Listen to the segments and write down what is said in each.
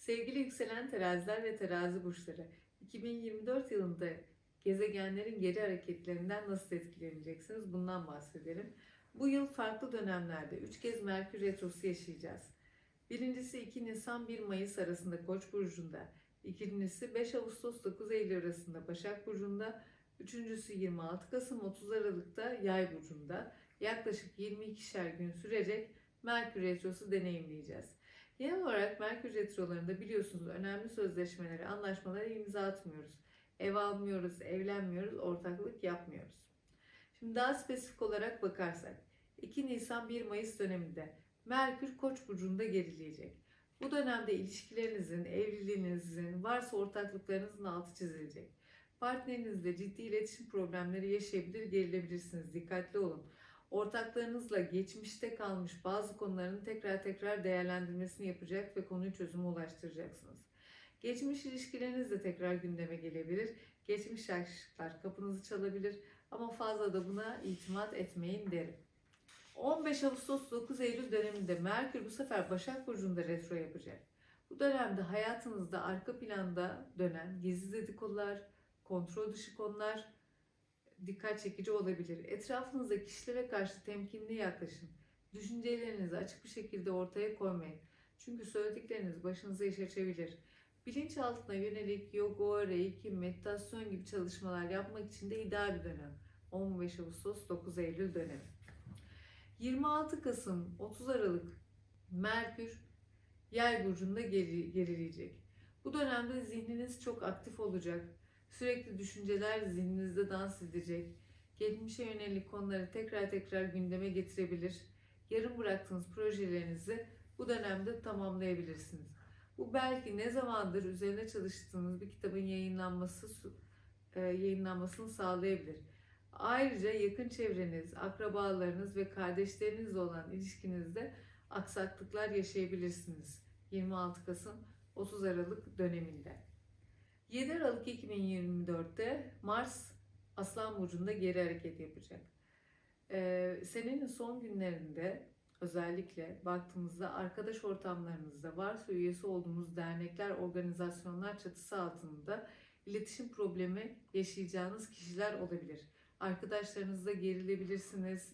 Sevgili yükselen teraziler ve terazi burçları, 2024 yılında gezegenlerin geri hareketlerinden nasıl etkileneceksiniz? Bundan bahsedelim. Bu yıl farklı dönemlerde 3 kez Merkür Retrosu yaşayacağız. Birincisi 2 Nisan 1 Mayıs arasında Koç burcunda, ikincisi 5 Ağustos 9 Eylül arasında Başak burcunda, üçüncüsü 26 Kasım 30 Aralık'ta Yay burcunda. Yaklaşık 22'şer gün sürecek Merkür Retrosu deneyimleyeceğiz. Genel olarak Merkür Retrolarında biliyorsunuz önemli sözleşmeleri, anlaşmalara imza atmıyoruz. Ev almıyoruz, evlenmiyoruz, ortaklık yapmıyoruz. Şimdi daha spesifik olarak bakarsak 2 Nisan 1 Mayıs döneminde Merkür Koç burcunda gerileyecek. Bu dönemde ilişkilerinizin, evliliğinizin, varsa ortaklıklarınızın altı çizilecek. Partnerinizle ciddi iletişim problemleri yaşayabilir, gerilebilirsiniz. Dikkatli olun. Ortaklarınızla geçmişte kalmış bazı konuların tekrar tekrar değerlendirmesini yapacak ve konuyu çözüme ulaştıracaksınız. Geçmiş ilişkileriniz de tekrar gündeme gelebilir. Geçmiş aşklar kapınızı çalabilir ama fazla da buna itimat etmeyin derim. 15 Ağustos 9 Eylül döneminde Merkür bu sefer Başak Burcu'nda retro yapacak. Bu dönemde hayatınızda arka planda dönen gizli dedikodular, kontrol dışı konular dikkat çekici olabilir. Etrafınızdaki kişilere karşı temkinli yaklaşın. Düşüncelerinizi açık bir şekilde ortaya koymayın. Çünkü söyledikleriniz başınıza iş açabilir. Bilinçaltına yönelik yoga, reiki, meditasyon gibi çalışmalar yapmak için de ideal bir dönem. 15 Ağustos 9 Eylül dönemi. 26 Kasım 30 Aralık Merkür Yay burcunda geri, gerileyecek. Bu dönemde zihniniz çok aktif olacak. Sürekli düşünceler zihninizde dans edecek. Geçmişe yönelik konuları tekrar tekrar gündeme getirebilir. Yarım bıraktığınız projelerinizi bu dönemde tamamlayabilirsiniz. Bu belki ne zamandır üzerine çalıştığınız bir kitabın yayınlanması e, yayınlanmasını sağlayabilir. Ayrıca yakın çevreniz, akrabalarınız ve kardeşlerinizle olan ilişkinizde aksaklıklar yaşayabilirsiniz. 26 Kasım 30 Aralık döneminde. 7 Aralık 2024'te Mars Aslan Burcu'nda geri hareket yapacak. Ee, senenin son günlerinde özellikle baktığımızda arkadaş ortamlarınızda varsa üyesi olduğunuz dernekler, organizasyonlar çatısı altında iletişim problemi yaşayacağınız kişiler olabilir. Arkadaşlarınızla gerilebilirsiniz.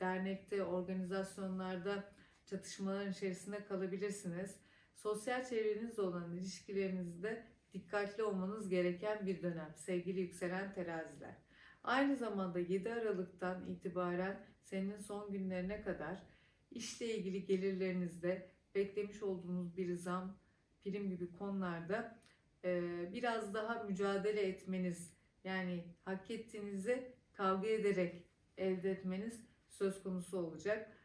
Dernekte, organizasyonlarda çatışmaların içerisinde kalabilirsiniz. Sosyal çevrenizle olan ilişkilerinizde dikkatli olmanız gereken bir dönem sevgili yükselen teraziler. Aynı zamanda 7 Aralık'tan itibaren senin son günlerine kadar işle ilgili gelirlerinizde beklemiş olduğunuz bir zam, prim gibi konularda e, biraz daha mücadele etmeniz yani hak ettiğinizi kavga ederek elde etmeniz söz konusu olacak.